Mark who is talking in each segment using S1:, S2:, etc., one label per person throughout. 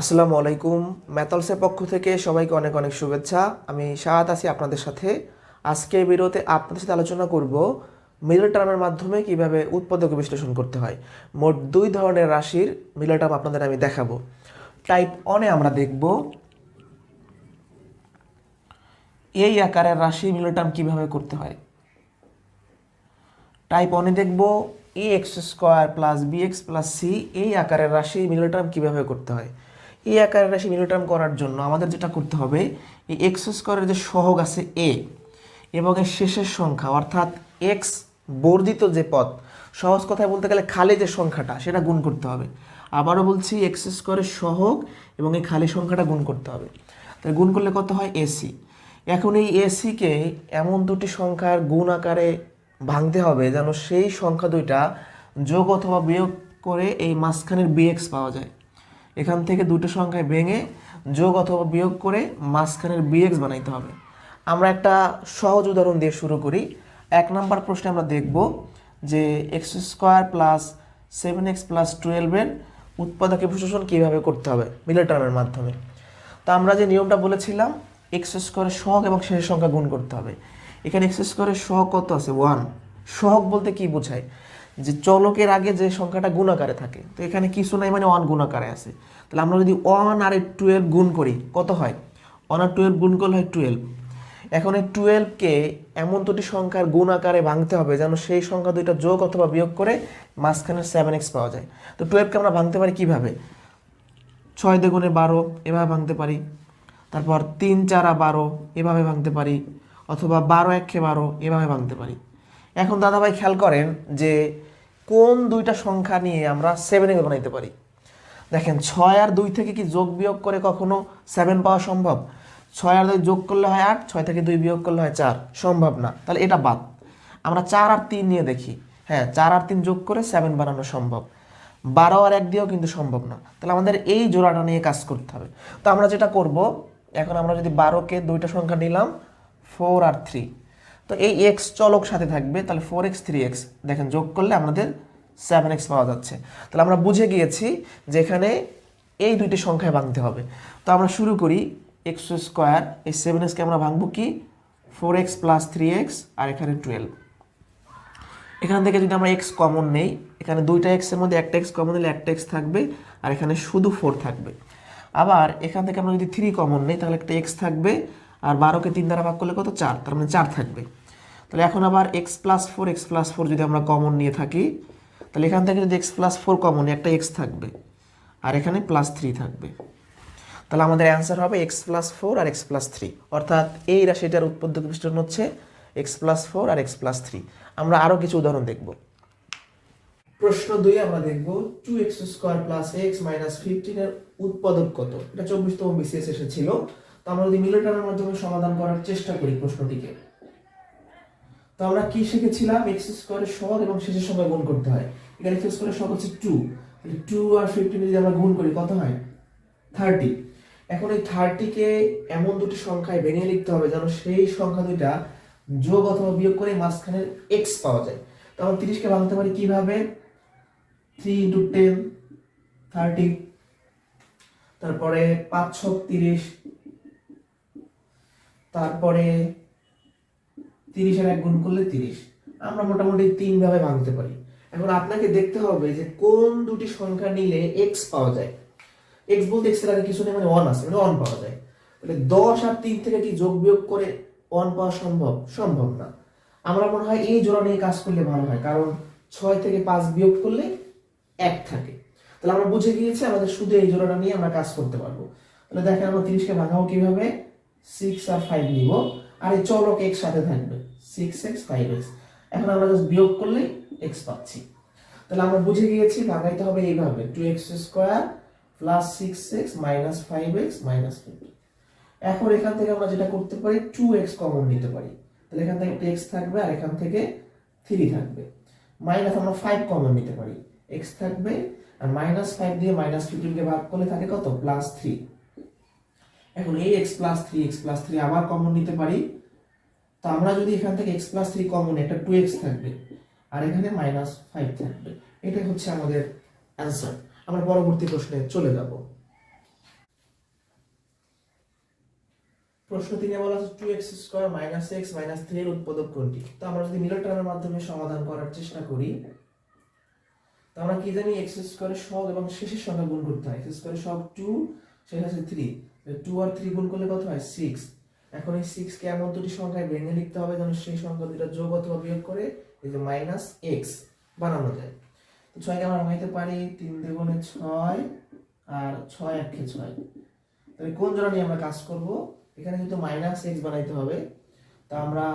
S1: আসসালামু আলাইকুম। ম্যাথলসের পক্ষ থেকে সবাইকে অনেক অনেক শুভেচ্ছা। আমি শাহাদ আছি আপনাদের সাথে। আজকে এই আপনাদের সাথে আলোচনা করব মিডল টার্মের মাধ্যমে কীভাবে উৎপাদক বিশ্লেষণ করতে হয়। মোট দুই ধরনের রাশির মিডল টার্ম আপনাদের আমি দেখাবো। টাইপ অনে আমরা দেখব এই আকারের রাশি মিডল টার্ম কীভাবে করতে হয়। টাইপ অনে দেখব a x square plus b x plus c এই আকারের রাশি মিডল টার্ম কীভাবে করতে হয়। এই আকারের রাশি মিডল করার জন্য আমাদের যেটা করতে হবে, এই এক্স স্কোয়ারের যে সহগ আছে এ এবং এর শেষের সংখ্যা, অর্থাৎ এক্স বর্ধিত যে পদ সহজ কথায় বলতে গেলে খালি যে সংখ্যাটা, সেটা গুণ করতে হবে। আবারও বলছি এক্স স্কোয়ারের সহগ এবং এই খালি সংখ্যাটা গুণ করতে হবে। তাহলে গুণ করলে কত হয়? এসি এখন এই এসিকে এমন দুটি সংখ্যার গুণ আকারে ভাঙতে হবে যেন সেই সংখ্যা দুইটা যোগ অথবা বিয়োগ করে এই মাঝখানের বিএক্স পাওয়া যায়। এখান থেকে দুটো সংখ্যায় ভেঙে যোগ অথবা বিয়োগ করে মাঝখানের বিএক্স বানাইতে হবে। আমরা একটা সহজ উদাহরণ দিয়ে শুরু করি। এক নম্বর প্রশ্নে আমরা দেখব যে x square plus seven x plus টুয়েলভের উৎপাদকে বিশ্লেষণ কীভাবে করতে হবে মিডল টার্মের মাধ্যমে। তো আমরা যে নিয়মটা বলেছিলাম এক্স স্কোয়ারের সহগ এবং শেষের সংখ্যা গুণ করতে হবে। এখানে এক্স স্কোয়ারের সহগ কত আছে? ওয়ান সহগ বলতে কি বোঝায়? যে চলকের আগে যে সংখ্যাটা গুণাকারে থাকে, তো এখানে কিছু নাই মানে ওয়ান গুণাকারে আছে। তাহলে আমরা যদি ওয়ান আর টুয়েলভ গুণ করি, কত হয়? ওয়ান আর টুয়েলভ গুণ করলে হয় টুয়েলভ এখন এই টুয়েলভকে এমন দুটি সংখ্যার গুণ আকারে ভাঙতে হবে যেন সেই সংখ্যা দুইটা যোগ অথবা বিয়োগ করে মাঝখানে সেভেন এক্স পাওয়া যায়। তো টুয়েলভকে আমরা ভাঙতে পারি কীভাবে? ছয় দেগুণে বারো, এভাবে ভাঙতে পারি। তারপর তিন চারা বারো, এভাবে ভাঙতে পারি। অথবা বারো একে বারো, এভাবে ভাঙতে পারি। এখন দাদাভাই খেয়াল করেন যে কোন দুইটা সংখ্যা নিয়ে আমরা সেভেন এক্স বানাইতে পারি। দেখেন ছয় আর দুই থেকে কি যোগ বিয়োগ করে কখনো সেভেন পাওয়া সম্ভব? ছয় আর দুই যোগ করলে হয় আট, ছয় থেকে দুই বিয়োগ করলে হয় চার। সম্ভব না। তাহলে এটা বাদ। আমরা চার আর তিন নিয়ে দেখি। হ্যাঁ চার আর তিন যোগ করে সেভেন বানানো সম্ভব। বারো আর এক দিয়েও কিন্তু সম্ভব না। তাহলে আমাদের এই জোড়াটা নিয়ে কাজ করতে হবে। তো আমরা যেটা করব, এখন আমরা যদি বারোকে দুইটা সংখ্যা নিলাম ফোর আর থ্রি তো এই এক্স চলক সাথে থাকবে, তাহলে ফোর এক্স থ্রি এক্স দেখেন যোগ করলে আমাদের সেভেন এক্স পাওয়া যাচ্ছে। তাহলে আমরা বুঝে গিয়েছি যে এখানে এই দুইটি সংখ্যায় ভাঙতে হবে। তো আমরা শুরু করি এক্স স্কোয়ার এই সেভেন এক্সকে আমরা ভাঙবো কি? Four x plus three x আর এখানে টুয়েলভ এখান থেকে যদি আমরা এক্স কমন নেই, এখানে দুইটা এক্সের মধ্যে একটা এক্স কমন নিলে একটা এক্স থাকবে, আর এখানে শুধু ফোর থাকবে। আবার এখান থেকে আমরা যদি থ্রি কমন নেই, তাহলে একটা এক্স থাকবে, আর বারোকে তিন দ্বারা ভাগ করলে কত? চার। তার মানে চার থাকবে। তাহলে এখন আবার x plus four x plus four যদি আমরা কমন নিয়ে থাকি, তাহলে এখান থেকে যদি এক্স প্লাস ফোর কমন একটা এক্স থাকবে, আর এখানে প্লাস থ্রি থাকবে। তাহলে আমাদের অ্যান্সার হবে এক্স প্লাস ফোর আর এক্স প্লাস থ্রি অর্থাৎ এই রাশিটার উৎপত্তি বিশ্লেষণ হচ্ছে এক্স প্লাস ফোর আর এক্স প্লাস থ্রি আমরা আরও কিছু উদাহরণ দেখব। প্রশ্ন দুই আমরা দেখব two x square plus x minus ফিফটিনের উৎপাদক কত? এটা চব্বিশতম বিসিএস এসেছিল। তো আমরা যদি মিলিটারের মাধ্যমে সমাধান করার চেষ্টা করি প্রশ্নটিকে। তো আমরা কি শিখেছিলাম? এক্স স্কোয়ারের সহগ এবং শেষের সঙ্গে গুণ করতে হয়। এখানে এক্স স্কোয়ারের সহগ হচ্ছে টু টু আর ফিফটিন যদি আমরা গুণ করি, কত হয়? থার্টি এখন এই থার্টিকে এমন দুটি সংখ্যায় ভেঙে লিখতে হবে যেন সেই সংখ্যা দুইটা যোগ অথবা বিয়োগ করে মাঝখানের এক্স পাওয়া যায়। তো তখন তিরিশকে ভাঙতে পারি কীভাবে? থ্রি ইন্টু টেন থার্টি তারপরে পাঁচ ছক তিরিশ। তারপরে তিরিশের এক গুণ করলে তিরিশ। আমরা মোটামুটি তিন ভাবে ভাঙতে পারি। এখন আপনাকে দেখতে হবে যে কোন দুটি সংখ্যা নিলে এক্স পাওয়া যায়। এক্স বলতে এক্সের আগে কিছু নেই মানে ওয়ান আছে মানে ওয়ান পাওয়া যায়। তাহলে দশ আর তিন থেকে কি যোগ বিয়োগ করে ওয়ান পাওয়া সম্ভব? সম্ভব না। আমরা মনে হয় এই জোড়া নিয়ে কাজ করলে ভালো হয়, কারণ ছয় থেকে পাঁচ বিয়োগ করলে এক থাকে। তাহলে আমরা বুঝে গিয়েছি আমাদের শুধু এই জোড়াটা নিয়ে আমরা কাজ করতে পারব। তাহলে দেখেন আমরা তিরিশকে ভাঙাবো কীভাবে? সিক্স আর ফাইভ নিব। আর এই চলক এক্স সাথে থাকবে। সিক্স এক্স ফাইভ এক্স এখন আমরা জাস্ট বিয়োগ করলে এক্স পাচ্ছি। তাহলে আমরা বুঝে গিয়েছি ভাঙাইতে হবে এইভাবে। Two x square plus six x minus five x minus fifty এখন এখান থেকে আমরা যেটা করতে পারি টু এক্স কমন নিতে পারি। তাহলে এখান থেকে এক্স থাকবে আর এখান থেকে থ্রি থাকবে। মাইনাস আমরা ফাইভ কমন নিতে পারি। এক্স থাকবে আর মাইনাস ফাইভ দিয়ে মাইনাস ফিফটিনকে ভাগ করলে থাকে কত? প্লাস থ্রি এখন এই x plus three x plus three আবার কমন নিতে পারি। তো আমরা যদি এখান থেকে এক্স প্লাস থ্রি কমন একটা টু এক্স থাকবে, আর এখানে মাইনাস ফাইভ থাকবে। এটাই হচ্ছে আমাদের অ্যান্সার আমরা পরবর্তী প্রশ্নে চলে যাব। প্রশ্ন তিনে বলা আছে two x square minus x minus three এর উৎপাদক কোনটি? তো আমরা যদি মিরর টার্মের মাধ্যমে সমাধান করার চেষ্টা করি, তো আমরা কি জানি এক্স স্কোয়ারের সব এবং শেষের সংখ্যা গুণ করতে হয়। এক্স স্কোয়ারের সব টু শেষ আছে থ্রি টু আর থ্রি গুণ করলে কত হয়? সিক্স এখন এই সিক্স কে এমন দুটি সংখ্যায় ভেঙে লিখতে হবে যেন সেই সংখ্যা দুটা যোগ অথবা বিয়োগ করে এই যে মাইনাস এক্স বানানো যায়। তো ছয়কে আমরা ভাঙাইতে পারি তিন দ্বিগুণে ছয় আর ছয় একে ছয়। তাহলে কোন জোড়া নিয়ে আমরা কাজ করব? এখানে যেহেতু মাইনাস এক্স বানাইতে হবে, তা আমরা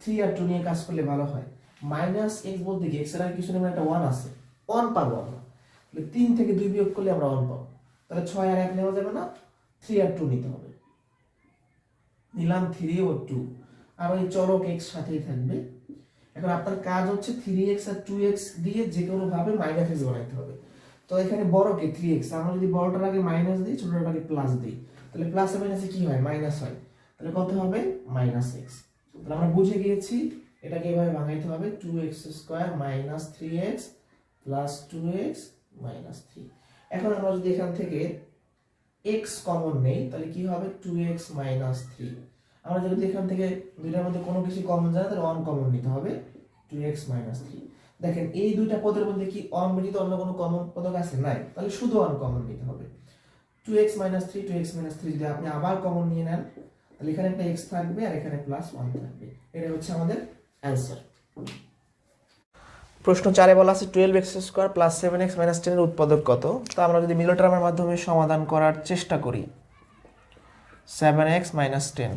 S1: থ্রি আর টু নিয়ে কাজ করলে ভালো হয়। মাইনাস এক্স বলতে কি? এক্সের আগে কিছু নেই একটা ওয়ান আছে। ওয়ান পাবো আমরা। তাহলে তিন থেকে দুই বিয়োগ করলে আমরা ওয়ান পাবো। তাহলে ছয় আর এক নেওয়া যাবে না থ্রি আর টু নিতে হবে। নিলাম থ্রি ও টু আর ওই চলক এক্স সাথেই থাকবে। এখন আপনার কাজ হচ্ছে থ্রি এক্স আর টু এক্স দিয়ে যে কোনো ভাবে মাইনাস এক্স বানাইতে হবে। তো এখানে বড়কে থ্রি এক্স আমরা যদি বড়টার আগে মাইনাস দিই, ছোটটার আগে প্লাস দিই, তাহলে প্লাসে মাইনাসে কি হয়? মাইনাস হয়। তাহলে কত হবে? মাইনাস এক্স তাহলে আমরা বুঝে গিয়েছি, এটাকে এভাবে ভাঙাইতে হবে। Two x square minus three x plus two x minus three এখন আমরা যদি এখান থেকে এক্স কমন নেই, তাহলে কি হবে? টু এক্স মাইনাস থ্রি আমরা যদি এখান থেকে দুইটার মধ্যে কোনো কিছু কমন যায় তাহলে অন কমন নিতে হবে টু এক্স মাইনাস থ্রি দেখেন, এই দুইটা পদের মধ্যে কি অন ব্যতীত অন্য কোনো কমন পদক আছে? নাই। তাহলে শুধু অন কমন নিতে হবে। Two x minus three two x minus three যদি আপনি আবার কমন নিয়ে নেন, তাহলে এখানে একটা এক্স থাকবে আর এখানে প্লাস ওয়ান থাকবে। এটা হচ্ছে আমাদের অ্যান্সার প্রশ্ন চারে বলা আছে twelve x square plus seven x minus টেনের উৎপাদক কত? তো আমরা যদি মিডল টার্মের মাধ্যমে সমাধান করার চেষ্টা করি সেভেন এক্স মাইনাস টেন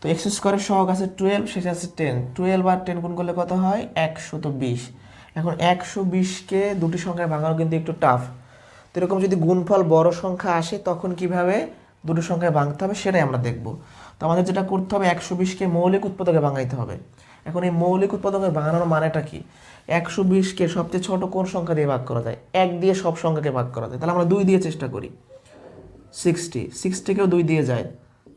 S1: তো এক্স স্কোয়ারের সহগ আছে টুয়েলভ শেষে আছে টেন টুয়েলভ আর টেন গুণ করলে কত হয়? একশো তো বিশ। এখন একশো বিশকে দুটি সংখ্যায় ভাঙানো কিন্তু একটু টাফ তো এরকম যদি গুণফল বড় সংখ্যা আসে, তখন কীভাবে দুটো সংখ্যায় ভাঙতে হবে সেটাই আমরা দেখব। তো আমাদের যেটা করতে হবে একশো বিশকে মৌলিক উৎপাদকে ভাঙাইতে হবে। এখন এই মৌলিক উৎপাদকে ভাঙানোর মানেটা কি? একশো বিশকে সবচেয়ে ছোট কোন সংখ্যা দিয়ে ভাগ করা যায়? এক দিয়ে সব সংখ্যাকে ভাগ করা যায়। তাহলে আমরা দুই দিয়ে চেষ্টা করি। সিক্সটি সিক্সটিকেও দুই দিয়ে যায়।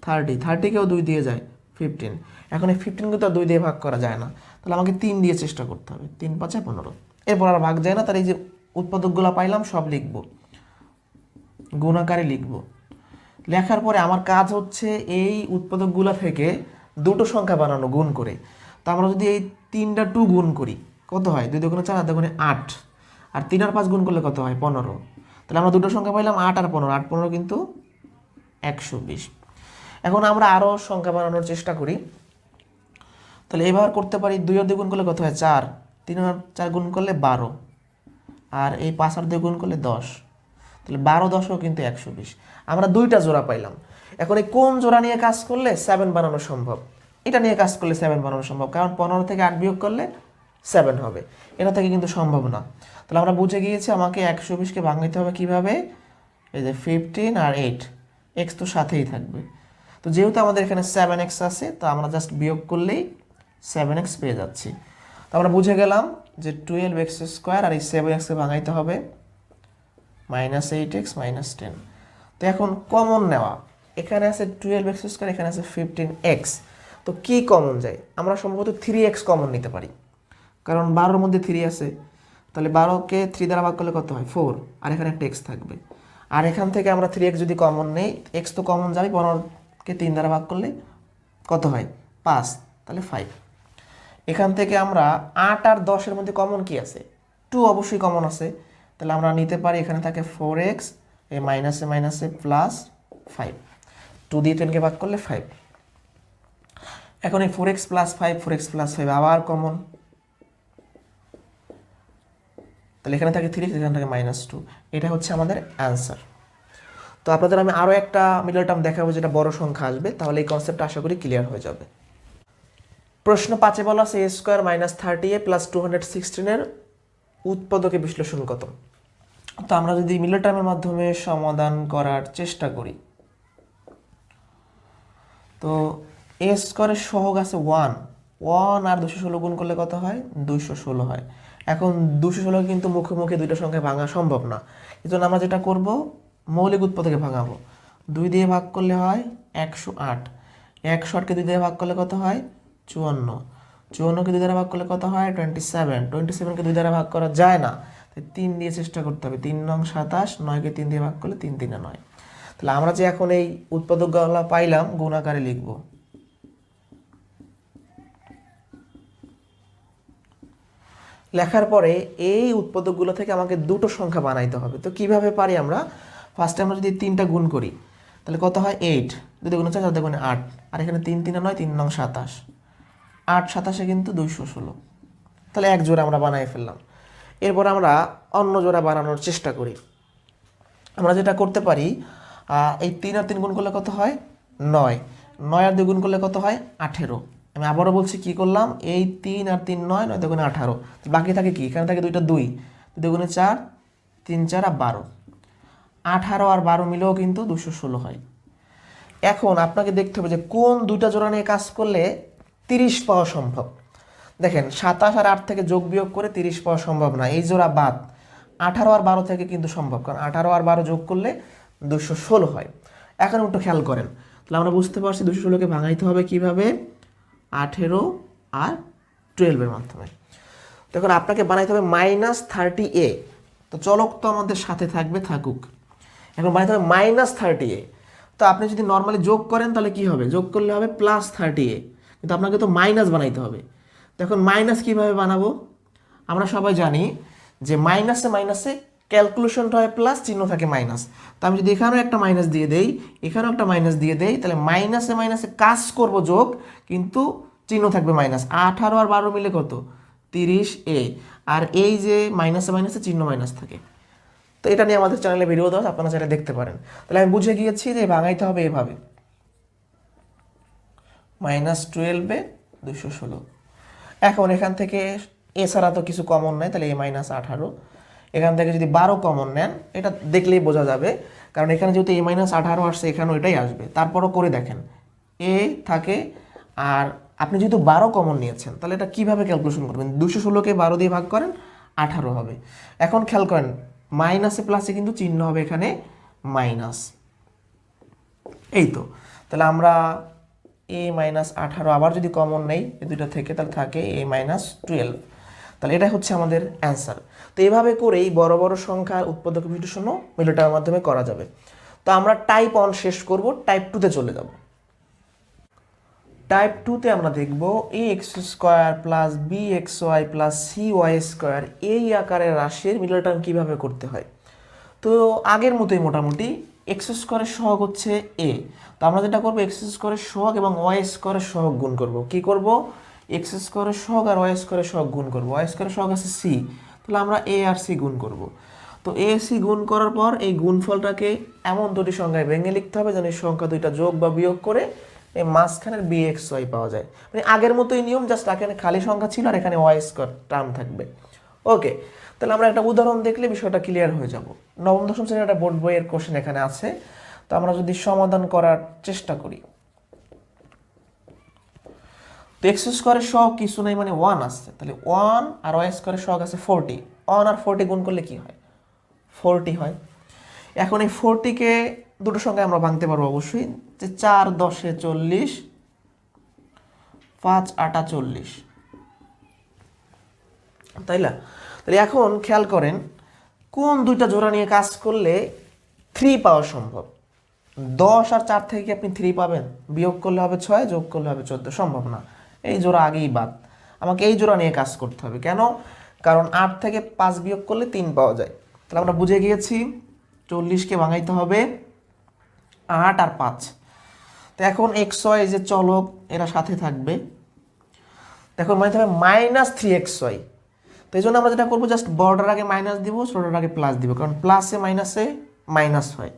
S1: থার্টি থার্টিকেও দুই দিয়ে যায়। ফিফটিন এখন এই ফিফটিনকে তো দুই দিয়ে ভাগ করা যায় না। তাহলে আমাকে তিন দিয়ে চেষ্টা করতে হবে। তিন পাঁচে পনেরো। এরপর আর ভাগ যায় না। তার এই যে উৎপাদকগুলো পাইলাম, সব লিখব। গুণাকারে লিখব। লেখার পরে আমার কাজ হচ্ছে এই উৎপাদকগুলো থেকে দুটো সংখ্যা বানানো, গুণ করে। তো আমরা যদি এই তিনটা টু গুণ করি, কত হয়? দুই দুগুণে চার দুগুণে আট। আর তিন আর পাঁচ গুণ করলে কত হয়? পনেরো। তাহলে আমরা দুটো সংখ্যা পাইলাম আট আর পনেরো। আট, পনেরো কিন্তু একশো বিশ। এখন আমরা আরও সংখ্যা বানানোর চেষ্টা করি। তাহলে এবার করতে পারি দুই আর দুই গুণ করলে কত হয়? চার। তিন আর চার গুণ করলে বারো। আর এই পাঁচ আর দুই গুণ করলে দশ। তাহলে বারো দশও কিন্তু একশো বিশ। আমরা দুইটা জোড়া পাইলাম। এখন এই কোন জোড়া নিয়ে কাজ করলে সেভেন বানানো সম্ভব? এটা নিয়ে কাজ করলে সেভেন বানানো সম্ভব। কারণ পনেরো থেকে আট বিয়োগ করলে সেভেন হবে। এটা থেকে কিন্তু সম্ভব না। তাহলে আমরা বুঝে গিয়েছি আমাকে একশো বিশকে ভাঙাইতে হবে কীভাবে? এই যে ফিফটিন আর এইট এক্স তো সাথেই থাকবে। তো যেহেতু আমাদের এখানে সেভেন এক্স আছে, তো আমরা জাস্ট বিয়োগ করলেই সেভেন এক্স পেয়ে যাচ্ছি। তো আমরা বুঝে গেলাম যে টুয়েলভ এক্স স্কোয়ার আর এই সেভেন এক্সকে ভাঙাইতে হবে minus eight x minus ten তো এখন কমন নেওয়া। এখানে আছে টুয়েলভ এক্স স্কোয়ার এখানে আছে ফিফটিন এক্স তো কি কমন যায়? আমরা সম্ভবত থ্রি এক্স কমন নিতে পারি। কারণ বারোর মধ্যে থ্রি আছে, তাহলে বারোকে থ্রি দ্বারা ভাগ করলে কত হয়? ফোর আর এখানে একটা এক্স থাকবে। আর এখান থেকে আমরা থ্রি এক্স যদি কমন নেই এক্স তো কমন যাবে পনেরোকে তিন দ্বারা ভাগ করলে কত হয়? পাঁচ। তাহলে ফাইভ এখান থেকে আমরা আট আর দশের মধ্যে কমন কি আছে? টু অবশ্যই কমন আছে। তাহলে আমরা নিতে পারি, এখানে থাকে ফোর এক্স এ মাইনাসে মাইনাসে প্লাস ফাইভ টু দিয়ে টেনকে ভাগ করলে ফাইভ এখন এই four x plus five four x plus five আবার কমন তাহলে এখানে থাকে থ্রি এখানে থাকে মাইনাস টু এটা হচ্ছে আমাদের অ্যান্সার তো আপনাদের আমি আরও একটা মিডল টার্ম দেখাবো যেটা বড় সংখ্যা আসবে। তাহলে এই কনসেপ্টটা আশা করি ক্লিয়ার হয়ে যাবে। প্রশ্ন পাঁচে বলা আছে a square minus thirty a plus two hundred সিক্সটিনের উৎপাদকে বিশ্লেষণ কত? তো আমরা যদি মিডল টার্মের মাধ্যমে সমাধান করার চেষ্টা করি। তো এ স্কোয়ারের সহগ আছে ওয়ান ওয়ান আর দুশো ষোলো গুণ করলে কত হয়? দুইশো ষোলো হয়। এখন দুশো ষোলো কিন্তু মুখে মুখে দুইটা সংখ্যা ভাঙা সম্ভব না। এই জন্য আমরা যেটা করব, মৌলিক উৎপাদকে ভাঙাবো। দুই দিয়ে ভাগ করলে হয় একশো আট। একশো আটকে দুই দিয়ে ভাগ করলে কত হয়? চুয়ান্ন। চুয়ান্নকে দুই দ্বারা ভাগ করলে কত হয়? টোয়েন্টি সেভেন টোয়েন্টি সেভেনকে দুই দ্বারা ভাগ করা যায় না। তাই তিন দিয়ে চেষ্টা করতে হবে। তিন নং সাতাশ, নয়কে তিন দিয়ে ভাগ করলে তিন তিনে নয়। তাহলে আমরা যে এখন এই উৎপাদকগুলো পাইলাম গুণ আকারে লিখব। লেখার পরে এই উৎপাদকগুলো থেকে আমাকে দুটো সংখ্যা বানাইতে হবে। তো কীভাবে পারি আমরা? ফার্স্টে আমরা যদি তিনটা গুণ করি, তাহলে কত হয়? এইট যদি গুণ চার চার গুণে আট। আর এখানে তিন তিন নয়, তিন নং সাতাশ। আট সাতাশে কিন্তু দুইশো ষোলো। তাহলে এক জোড়া আমরা বানাই ফেললাম। এরপর আমরা অন্য জোড়া বানানোর চেষ্টা করি। আমরা যেটা করতে পারি এই তিন আর তিন গুণ করলে কত হয়? নয়। নয় আর দুই গুণ করলে কত হয়? আঠেরো। আমি আবারও বলছি, কি করলাম? এই তিন আর তিন নয় নয় দুগুণে আঠারো। বাকি থাকে কি? এখানে থাকে দুইটা দুই দুগুণে চার, তিন চার আর বারো। আঠারো আর বারো মিলেও কিন্তু দুশো ষোলো হয়। এখন আপনাকে দেখতে হবে যে কোন দুইটা জোড়া নিয়ে কাজ করলে তিরিশ পাওয়া সম্ভব। দেখেন, সাতাশ আর আট থেকে যোগ বিয়োগ করে তিরিশ পাওয়া সম্ভব না। এই জোড়া বাদ। আঠারো আর বারো থেকে কিন্তু সম্ভব, কারণ আঠারো আর বারো যোগ করলে দুশো ষোলো হয়। এখন একটু খেয়াল করেন। তাহলে আমরা বুঝতে পারছি দুশো ষোলোকে ভাঙাইতে হবে কীভাবে? আঠেরো আর টুয়েলভের মাধ্যমে। দেখুন আপনাকে বানাইতে হবে মাইনাস থার্টি এ তো চলক তো আমাদের সাথে থাকবে, থাকুক। এখন বানাইতে হবে মাইনাস থার্টি এ তো আপনি যদি নর্মালি যোগ করেন তাহলে কি হবে? যোগ করলে হবে প্লাস থার্টি এ কিন্তু আপনাকে তো মাইনাস বানাইতে হবে। তখন মাইনাস কীভাবে বানাবো? আমরা সবাই জানি যে মাইনাসে মাইনাসে ক্যালকুলেশনটা হয় প্লাস চিহ্ন থাকে মাইনাস তো আমি যদি এখানেও একটা মাইনাস দিয়ে দেই, এখানেও একটা মাইনাস দিয়ে দেই, তাহলে মাইনাসে মাইনাসে কাজ করব যোগ, কিন্তু চিহ্ন থাকবে মাইনাস আঠারো আর বারো মিলে কত? তিরিশ এ আর এই যে মাইনাসে মাইনাসে চিহ্ন মাইনাস থাকে। তো এটা নিয়ে আমাদের চ্যানেলে ভিডিও দেওয়া আপনারা সেটা দেখতে পারেন। তাহলে আমি বুঝে গিয়েছি যে ভাঙাইতে হবে এভাবে। মাইনাস টুয়েলভে দুশো ষোলো। এখন এখান থেকে এছাড়া তো কিছু কমন নাই, তাহলে এ মাইনাস আঠারো। এখান থেকে যদি বারো কমন নেন, এটা দেখলেই বোঝা যাবে। কারণ এখানে যেহেতু এ মাইনাস আঠারো আসছে, এখানেও এটাই আসবে। তারপরও করে দেখেন। এ থাকে, আর আপনি যেহেতু বারো কমন নিয়েছেন, তাহলে এটা কীভাবে ক্যালকুলেশন করবেন? দুশো ষোলোকে বারো দিয়ে ভাগ করেন, আঠারো হবে। এখন খেয়াল করেন মাইনাসে প্লাসে কিন্তু চিহ্ন হবে এখানে মাইনাস এই তো। তাহলে আমরা এ মাইনাস আঠারো আবার যদি কমন নেই, এই দুটো থেকে, তাহলে থাকে এ মাইনাস টুয়েলভ তাহলে এটা হচ্ছে আমাদের অ্যান্সার তো এইভাবে করেই বড় বড় সংখ্যার উৎপাদক বিশ্লেষণও মিলিটার মাধ্যমে করা যাবে। তো আমরা টাইপ অন শেষ করব টাইপ টুতে চলে যাব। টাইপ টুতে আমরা দেখব a x square plus b x y plus c y square এই আকারের রাশির মিডল টার্ম কীভাবে করতে হয়। তো আগের মতোই মোটামুটি এক্স স্কোয়ারের সহগ হচ্ছে এ তো আমরা যেটা করব এক্স স্কোয়ারের সহগ এবং ওয়াই স্কোয়ারের সহগ গুণ করব। কি করব? এক্স স্কোয়ারের সহগ আর ওয়াই স্কোয়ারের সহগ গুণ করব। ওয়াই স্কোয়ারের সহগ আছে সি তাহলে আমরা এ আর সি গুণ করব। তো এ সি গুণ করার পর এই গুণফলটাকে এমন দুটি সংখ্যায় ভেঙে লিখতে হবে যেন এই সংখ্যা দুইটা যোগ বা বিয়োগ করে এই মাঝখানের বি এক্স ওয়াই পাওয়া যায়। মানে আগের মতোই নিয়ম, জাস্ট এখানে খালি সংখ্যা ছিল আর এখানে ওয়াই স্কোয়ার টার্ম থাকবে। ওকে তাহলে আমরা একটা উদাহরণ দেখলে বিষয়টা ক্লিয়ার হয়ে যাব। নবম, দশম শ্রেণির একটা বোর্ড বইয়ের কোশ্চেন এখানে আছে। তো আমরা যদি সমাধান করার চেষ্টা করি। এক্স স্কোয়ারের সহগ কিছু নাই মানে ওয়ান আসছে তাহলে ওয়ান আর ওয়াই স্কোয়ারের সহগ আছে ফোরটি ওয়ান আর ফোরটি গুণ করলে কি হয়? ফোরটি হয়। এখন এই ফোরটিকে দুটো সঙ্গে আমরা ভাঙতে পারব অবশ্যই। যে চার, দশে চল্লিশ, পাঁচ, আটা চল্লিশ। তাই না? তাহলে এখন খেয়াল করেন, কোন দুইটা জোড়া নিয়ে কাজ করলে থ্রি পাওয়া সম্ভব? দশ আর চার থেকে আপনি থ্রি পাবেন। বিয়োগ করলে হবে ছয়, যোগ করলে হবে চোদ্দ। সম্ভব না। এই জোড়া আগেই বাদ। আমাকে এই জোড়া নিয়ে কাজ করতে হবে। কেন? কারণ আট থেকে পাঁচ বিয়োগ করলে তিন পাওয়া যায়। তাহলে আমরা বুঝে গিয়েছি চল্লিশকে ভাঙাইতে হবে আট আর পাঁচ। তো এখন এক্স, ওয়াই যে চলক, এরা সাথে থাকবে। দেখুন মানে হবে মাইনাস থ্রি এক্স, ওয়াই। তো এই জন্য আমরা যেটা করব, জাস্ট বড়টার আগে মাইনাস দিব, ছোটোটার আগে প্লাস দিব। কারণ প্লাসে মাইনাসে মাইনাস হয়।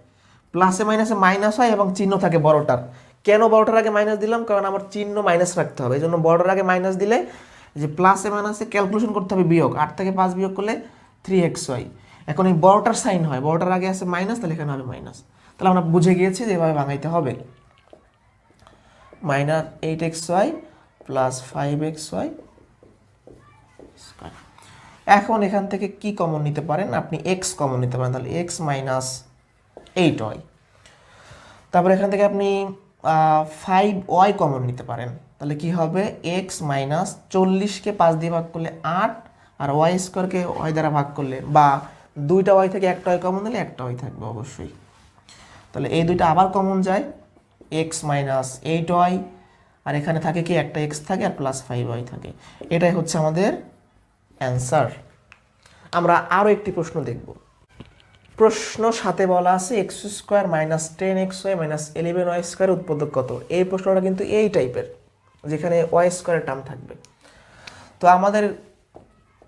S1: প্লাসে মাইনাসে মাইনাস হয় এবং চিহ্ন থাকে বড়টার। কেন বড়টার আগে মাইনাস দিলাম? কারণ আমার চিহ্ন মাইনাস রাখতে হবে। এই জন্য বড়টার আগে মাইনাস দিলে যে প্লাসে মাইনাসে ক্যালকুলেশন করতে হবে বিয়োগ। আট থেকে পাঁচ বিয়োগ করলে থ্রি এক্স ওয়াই এখন এই বড়টার সাইন হয়। বড়টার আগে আছে মাইনাস তাহলে এখানে হবে মাইনাস তাহলে আমরা বুঝে গিয়েছি যে এভাবে ভাঙাইতে হবে। Minus eight x y plus five x y এখন এখান থেকে কি কমন নিতে পারেন? আপনি এক্স কমন নিতে পারেন। তাহলে এক্স মাইনাস এইট ওয়াই তারপর এখান থেকে আপনি ফাইভ ওয়াই কমন নিতে পারেন। তাহলে কি হবে? এক্স মাইনাস চল্লিশকে পাঁচ দিয়ে ভাগ করলে আট, আর ওয়াই স্কোয়ারকে ওয়াই দ্বারা ভাগ করলে, বা দুইটা ওয়াই থেকে একটা ওয়াই কমন দিলে একটা ওয়াই থাকবে অবশ্যই। তাহলে এই দুইটা আবার কমন যায়। এক্স মাইনাস এইট ওয়াই আর এখানে থাকে কি একটা এক্স থাকে আর প্লাস ফাইভ ওয়াই থাকে। এটাই হচ্ছে আমাদের অ্যান্সার আমরা আরও একটি প্রশ্ন দেখব। প্রশ্ন সাথে বলা আছে x square minus ten x y minus eleven y square উৎপাদক কত? এই প্রশ্নটা কিন্তু এই টাইপের যেখানে ওয়াই স্কোয়ারের টার্ম থাকবে। তো আমাদের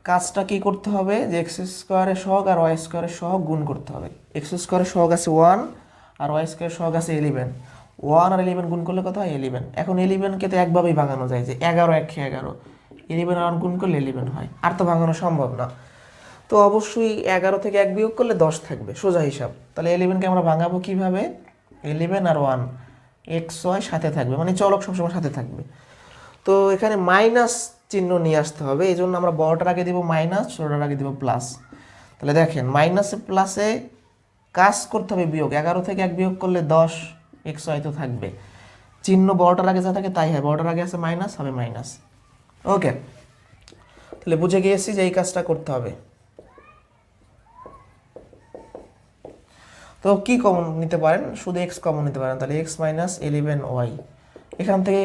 S1: কাজটা কি করতে হবে? যে এক্স স্কোয়ারের সহগ আর ওয়াই স্কোয়ারের সহগ গুণ করতে হবে। এক্স স্কোয়ারের সহগ আছে ওয়ান আর ওয়াই স্কোয়ারের সহগ আছে ইলেভেন ওয়ান আর ইলেভেন গুণ করলে কত হয়? ইলেভেন এখন ইলেভেনকে তো একভাবেই ভাঙানো যায় যে এগারো, এক, এগারো। ইলেভেন আর গুণ করলে ইলেভেন হয়। আর তো ভাঙানো সম্ভব না। তো অবশ্যই এগারো থেকে এক বিয়োগ করলে দশ থাকবে, সোজা হিসাব। তাহলে ইলেভেনকে আমরা ভাঙাবো কীভাবে? ইলেভেন আর ওয়ান এক্স ওয়াই সাথে থাকবে মানে চলক সবসময় সাথে থাকবে। তো এখানে মাইনাস চিহ্ন নিয়ে আসতে হবে এই জন্য আমরা বড়টার আগে দিব মাইনাস ছোটোটার আগে দেবো প্লাস তাহলে দেখেন মাইনাসে প্লাসে কাজ করতে হবে বিয়োগ, এগারো থেকে এক বিয়োগ করলে দশ এক্স ওয়াই তো থাকবে। চিহ্ন বড়টার আগে যা থাকে তাই হয়, বড়টার আগে আছে মাইনাস হবে মাইনাস ওকে তাহলে বুঝে গিয়েছি যে এই কাজটা করতে হবে। তো কি কমন নিতে পারেন? শুধু এক্স কমন নিতে পারেন, তাহলে এক্স মাইনাস ইলেভেন ওয়াই এখান থেকে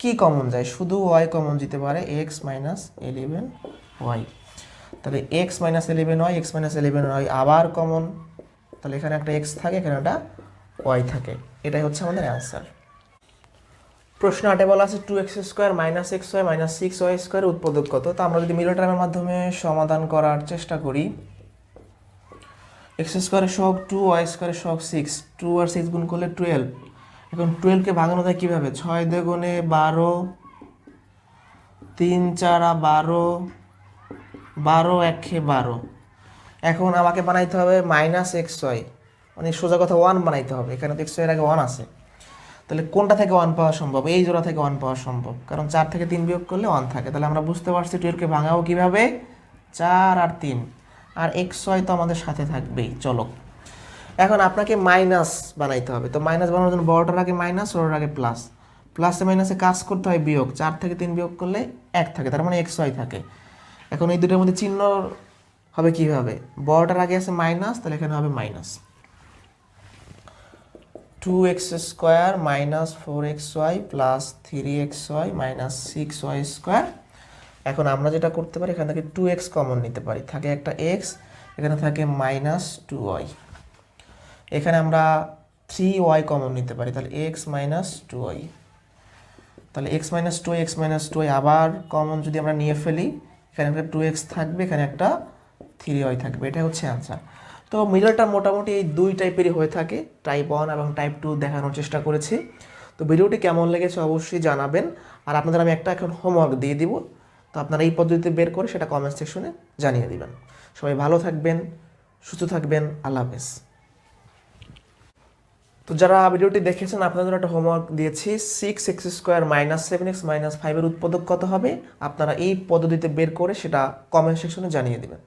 S1: কি কমন যায়? শুধু ওয়াই কমন দিতে পারে এক্স মাইনাস ইলেভেন ওয়াই তাহলে x minus eleven y x minus eleven y আবার কমন তাহলে এখানে একটা এক্স থাকে, এখানে একটা ওয়াই থাকে। এটাই হচ্ছে আমাদের অ্যান্সার প্রশ্ন আটে বলা আছে two x square minus x y minus six y square উৎপাদক কত? তো আমরা যদি মিডল টার্মের মাধ্যমে সমাধান করার চেষ্টা করি এক্স স্কোয়ারের সহগ টু ওয়াই স্কোয়ারের সহগ সিক্স টু আর সিক্স গুণ করলে টুয়েলভ এখন টুয়েলভকে ভাঙানো যায় কীভাবে? ছয় দুগুণে বারো, তিন চারা বারো বারো একে বারো। এখন আমাকে বানাইতে হবে মাইনাস এক্স ওয়াই মানে সোজা কথা ওয়ান বানাইতে হবে। এখানে তো এক্স ওয়াইয়ের আগে ওয়ান আছে। তাহলে কোনটা থেকে ওয়ান পাওয়া সম্ভব? এই জোড়া থেকে ওয়ান পাওয়া সম্ভব। কারণ চার থেকে তিন বিয়োগ করলে ওয়ান থাকে। তাহলে আমরা বুঝতে পারছি টুয়েলভকে ভাঙাবো কীভাবে? চার আর তিন। আর এক্স ওয়াই তো আমাদের সাথে থাকবেই, চলো। এখন আপনাকে মাইনাস বানাইতে হবে। তো মাইনাস বানানোর জন্য বড়টার আগে মাইনাস ছোটোর আগে প্লাস প্লাসে মাইনাসে কাজ করতে হয় বিয়োগ। চার থেকে তিন বিয়োগ করলে এক থাকে, তার মানে এক্স ওয়াই থাকে। এখন এই দুটোর মধ্যে চিহ্ন হবে কীভাবে? বড়টার আগে আছে মাইনাস তাহলে এখানে হবে minus two x square minus four x y plus three x y minus six y square এখন আমরা যেটা করতে পারি, এখান থেকে টু এক্স কমন নিতে পারি। থাকে একটা এক্স এখানে থাকে মাইনাস টু ওয়াই এখানে আমরা থ্রি ওয়াই কমন নিতে পারি, তাহলে এক্স মাইনাস টু ওয়াই তাহলে x minus two x minus two y আবার কমন যদি আমরা নিয়ে ফেলি, এখানে একটা টু এক্স থাকবে, এখানে একটা থ্রি ওয়াই থাকবে। এটা হচ্ছে অ্যান্সার তো মিডলটা মোটামুটি এই দুই টাইপেরই হয়ে থাকে টাইপ ওয়ান এবং টাইপ টু দেখানোর চেষ্টা করেছি। তো ভিডিওটি কেমন লেগেছে অবশ্যই জানাবেন। আর আপনাদের আমি একটা এখন হোমওয়ার্ক দিয়ে দিব। তো আপনারা এই পদ্ধতিতে বের করে সেটা কমেন্ট সেকশনে জানিয়ে দিবেন। সবাই ভালো থাকবেন, সুস্থ থাকবেন, আল্লাহ হাফেজ। তো যারা ভিডিওটি দেখেছেন, আপনাদের একটা হোমওয়ার্ক দিয়েছি six x square minus seven x minus ফাইভের উৎপাদক কত হবে? আপনারা এই পদ্ধতিতে বের করে সেটা কমেন্ট সেকশনে জানিয়ে দিবেন।